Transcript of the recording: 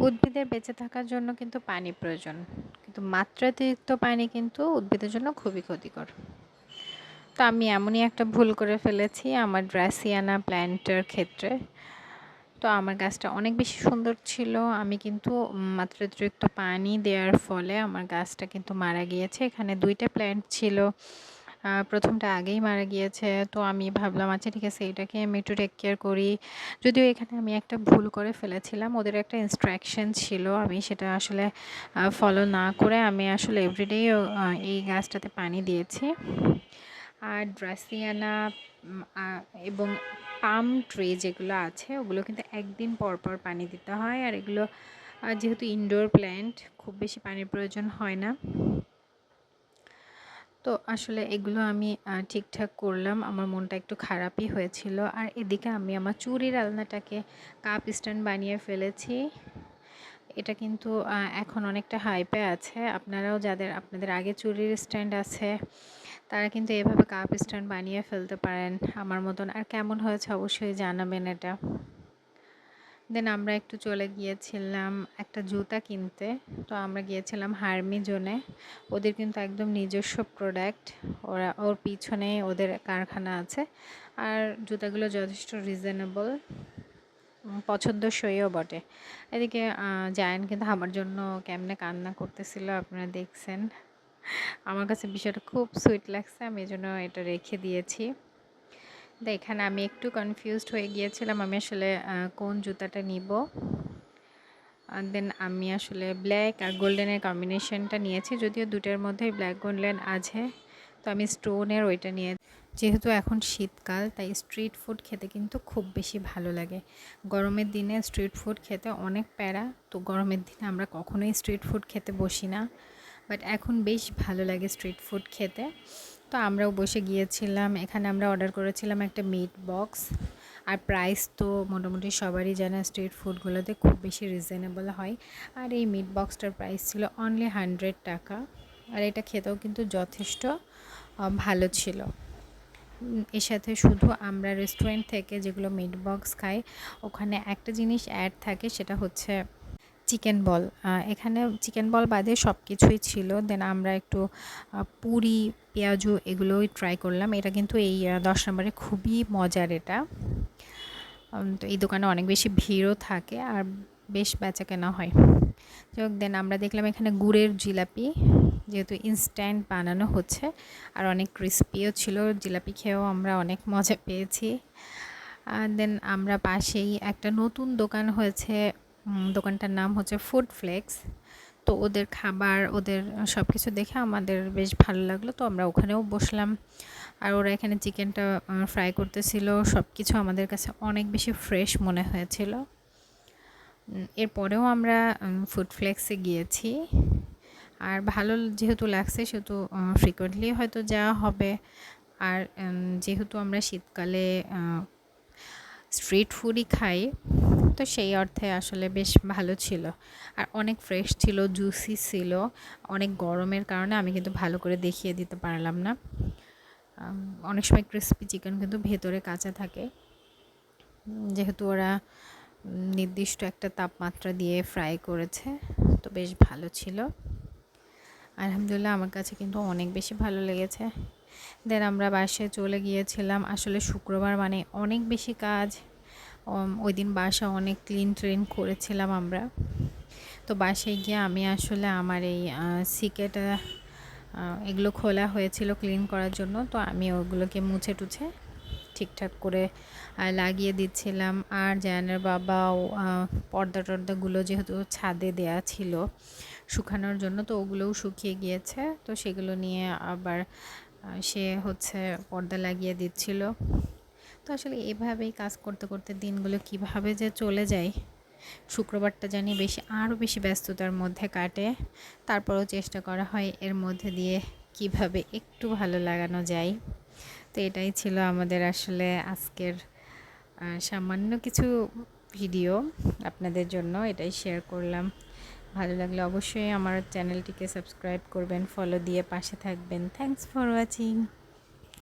উদ্ভিদের বেঁচে থাকার জন্য কিন্তু পানি প্রয়োজন। কিন্তু মাত্রাতিরিক্ত পানি কিন্তু উদ্ভিদের জন্য খুবই ক্ষতিকর। তো আমি এমনই একটা ভুল করে ফেলেছি আমার ড্রাসিয়ানা প্ল্যান্টের ক্ষেত্রে। তো আমার গাছটা অনেক বেশি সুন্দর ছিল। আমি কিন্তু মাত্রাতিরিক্ত পানি দেওয়ার ফলে আমার গাছটা কিন্তু মারা গিয়েছে। এখানে দুইটা প্ল্যান্ট ছিল। প্রথমটা আগেই মারা গিয়েছে। তো আমি ভাবলাম আচ্ছা ঠিক আছে, এটাকে আমি একটু টেক কেয়ার করি। যদিও এখানে আমি একটা ভুল করে ফেলেছিলাম, ওদের একটা ইনস্ট্রাকশন ছিল। আমি সেটা আসলে ফলো না করে আমি আসলে এভরিডে এই গাছটাতে পানি দিয়েছি। আর ড্রাসিয়ানা এবং পাম ট্রি যেগুলো আছে, ওগুলো কিন্তু একদিন পর পর পানি দিতে হয়। আর এগুলো যেহেতু ইনডোর প্ল্যান্ট খুব বেশি পানির প্রয়োজন হয় না। তো আসলে এগুলো আমি ঠিকঠাক করলাম। আমার মনটা একটু খারাপই হয়েছিল। আর এদিকে আমি আমার চুরির আলনাটাকে কাপ স্ট্যান্ড বানিয়ে ফেলেছি। এটা কিন্তু এখন অনেকটা হাইপে আছে। আপনারাও যাদের, আপনাদের আগে চুরির স্ট্যান্ড আছে, তারা কিন্তু এভাবে কাপ স্ট্যান্ড বানিয়ে ফেলতে পারেন আমার মতন। আর কেমন হয়েছে অবশ্যই জানাবেন এটা। দেন আমরা একটু চলে গিয়েছিলাম একটা জুতা কিনতে। তো আমরা গিয়েছিলাম হার্মি জোনে ওদের কিন্তু একদম নিজস্ব প্রোডাক্ট ওরা, ওর পিছনে ওদের কারখানা আছে। আর জুতাগুলো যথেষ্ট রিজনেবল পছন্দসইও বটে। এদিকে জায়ান কিন্তু আমার জন্য কেমনে কান্না করতেছিল আপনারা দেখছেন। আমার কাছে বিষয়টা খুব সুইট লাগছে, আমি এই জন্য এটা রেখে দিয়েছি। এখানে আমি একটু কনফিউজড হয়ে গিয়েছিলাম, আমি আসলে কোন জুতাটা নিব? দেন আমি আসলে ব্ল্যাক আর গোল্ডেনের কম্বিনেশনটা নিয়েছি, যদিও দুটোর মধ্যে ব্ল্যাক গোল্ডেন আছে, তো আমি স্টোনের ওইটা নিয়ে যেহেতু এখন শীতকাল, তাই স্ট্রিট ফুড খেতে কিন্তু খুব বেশি ভালো লাগে। গরমের দিনে স্ট্রিট ফুড খেতে অনেক প্যারা, তো গরমের দিনে আমরা কখনোই স্ট্রিট ফুড খেতে বসি না বাট এখন বেশ ভালো লাগে স্ট্রিট ফুড খেতে। তো আমরাও বসে গিয়েছিলাম। এখানে আমরা অর্ডার করেছিলাম একটা মিট বক্স আর প্রাইস তো মোটামুটি সবারই জানা স্ট্রিট ফুডগুলোতে খুব বেশি রিজনেবল হয়। আর এই মিট বক্সটার প্রাইস ছিল অনলি হান্ড্রেড টাকা। আর এটা খেতেও কিন্তু যথেষ্ট ভালো ছিল। এর সাথে শুধু আমরা রেস্টুরেন্ট থেকে যেগুলো মিট বক্স খাই, ওখানে একটা জিনিস অ্যাড থাকে, সেটা হচ্ছে চিকেন বল। এখানে চিকেন বল বাদে সব কিছুই ছিল। দেন আমরা একটু পুরি, পেঁয়াজু এগুলোই ট্রাই করলাম। এটা কিন্তু এই দশ নম্বরে খুবই মজার এটা। তো এই দোকানে অনেক বেশি ভিড়ও থাকে আর বেশ বেচা কেনা হয়। যাই দেন আমরা দেখলাম এখানে গুড়ের জিলাপি, যেহেতু ইনস্ট্যান্ট বানানো হচ্ছে আর অনেক ক্রিস্পিও ছিল। জিলাপি খেয়েও আমরা অনেক মজা পেয়েছি। দেন আমরা পাশেই একটা নতুন দোকান হয়েছে দোকানটার নাম হচ্ছে ফুড ফ্লেক্স তো ওদের খাবার, ওদের সব কিছু দেখে আমাদের বেশ ভালো লাগল। তো আমরা ওখানেও বসলাম। আর ওরা এখানে চিকেনটা ফ্রাই করতেছিল। সব কিছু আমাদের কাছে অনেক বেশি ফ্রেশ মনে হয়েছিল। এরপরেও আমরা ফুড ফ্লেক্সে গিয়েছি। আর ভালো যেহেতু লাগছে, সেহেতু ফ্রিকুয়েন্টলি হয়তো যাওয়া হবে। আর যেহেতু আমরা শীতকালে স্ট্রিট ফুডই খাই তো সেই অর্থে আসলে বেশ ভালো ছিল। আর অনেক ফ্রেশ ছিল জুসি ছিল। অনেক গরমের কারণে আমি কিন্তু ভালো করে দেখিয়ে দিতে পারলাম না। অনেক সময় ক্রিস্পি চিকেন কিন্তু ভেতরে কাঁচা থাকে। যেহেতু ওরা নির্দিষ্ট একটা তাপমাত্রা দিয়ে ফ্রাই করেছে, তো বেশ ভালো ছিল। আলহামদুলিল্লাহ আমার কাছে কিন্তু অনেক বেশি ভালো লেগেছে। দেন আমরা বাসায় চলে গিয়েছিলাম। আসলে শুক্রবার মানে অনেক বেশি কাজ। ওই দিন বাসা অনেক ক্লিন ট্রেন করেছিলাম আমরা। তো বাসায় গিয়ে আমি আসলে আমার এই সিকেটা এগুলো খোলা হয়েছিল ক্লিন করার জন্য। তো আমি ওগুলোকে মুছে টুছে ঠিকঠাক করে লাগিয়ে দিচ্ছিলাম। আর জায়ানের বাবাও পর্দা টর্দাগুলো যেহেতু ছাদে দেয়া ছিল শুকানোর জন্য, তো ওগুলোও শুকিয়ে গিয়েছে। তো সেগুলো নিয়ে আবার সে হচ্ছে পর্দা লাগিয়ে দিচ্ছিল। তো আসলে এভাবেই কাজ করতে করতে দিনগুলো কীভাবে যে চলে যায়, শুক্রবারটা জানি বেশি, আরও বেশি ব্যস্ততার মধ্যে কাটে। তারপরেও চেষ্টা করা হয় এর মধ্যে দিয়ে কীভাবে একটু ভালো লাগানো যায়। তো এটাই ছিল আমাদের আসলে আজকের সামান্য কিছু ভিডিও আপনাদের জন্য, এটাই শেয়ার করলাম। ভালো লাগলে অবশ্যই আমার চ্যানেলটিকে সাবস্ক্রাইব করবেন ফলো দিয়ে পাশে থাকবেন। Thanks for watching